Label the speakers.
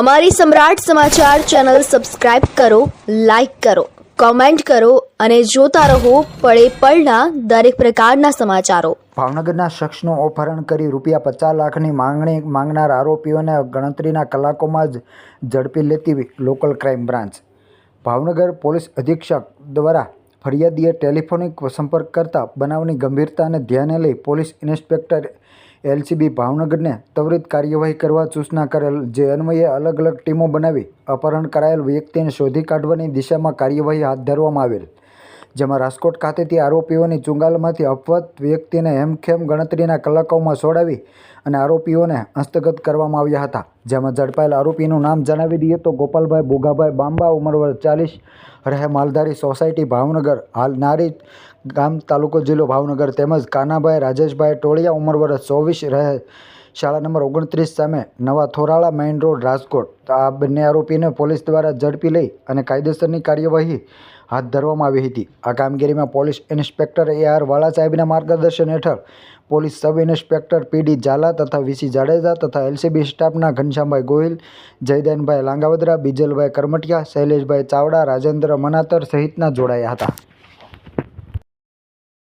Speaker 1: અમારી Samrat Samachar channel subscribe કરો, like કરો, કોમેન્ટ કરો અને જોતા રહો પળે પળના દરેક પ્રકારના સમાચારો.
Speaker 2: ભાવનગરના શખ્સનું અપહરણ કરી રૂપિયા પચાસ લાખની માંગણી માંગનાર આરોપીઓને ગણતરીના કલાકોમાં જ ઝડપી લેતી local crime branch. Bhavnagar police અધિક્ષક દ્વારા ફરિયાદીએ ટેલિફોનિક સંપર્ક કરતા બનાવની ગંભીરતાને ધ્યાને લઈ પોલીસ ઇન્સ્પેક્ટર એલસીબી ભાવનગરને ત્વરિત કાર્યવાહી કરવા સૂચના કરેલ, જે અન્વયે અલગ અલગ ટીમો બનાવી અપહરણ કરાયેલ વ્યક્તિને શોધી કાઢવાની દિશામાં કાર્યવાહી હાથ ધરવામાં આવેલ. જેમાં રાજકોટ ખાતેથી આરોપીઓની ચુંગાલમાંથી અપવત વ્યક્તિને હેમખેમ ગણતરીના કલાકોમાં છોડાવી અને આરોપીઓને હસ્તગત કરવામાં આવ્યા હતા. જેમાં ઝડપાયેલ આરોપીનું નામ જણાવી દઈએ તો ગોપાલભાઈ બોગાભાઈ બાંબા ઉંમર ચાલીસ, રહે માલધારી સોસાયટી ભાવનગર, હાલ નારી ગામ તાલુકો જિલ્લો ભાવનગર, તેમજ કાનાભાઈ રાજેશભાઈ ટોળિયા ઉંમર વર્ષ ચોવીસ, રહે શાળા નંબર ઓગણત્રીસ સામે નવા થોરાળા મેઇન રોડ, રાજકોટ. આ બંને આરોપીને પોલીસ દ્વારા ઝડપી લઈ અને કાયદેસરની કાર્યવાહી હાથ ધરવામાં આવી હતી. આ કામગીરીમાં પોલીસ ઇન્સ્પેક્ટર એ આર વાળા સાહેબના માર્ગદર્શન હેઠળ police sub inspector P D Jhala તથા વીસી જાડેજા તથા એલસીબી સ્ટાફના ઘનશ્યામભાઈ ગોહિલ, જયદેનભાઈ લાંગાવદરા, બીજલભાઈ કરમટિયા, શૈલેષભાઈ ચાવડા, રાજેન્દ્ર મનાતર સહિતના જોડાયા હતા.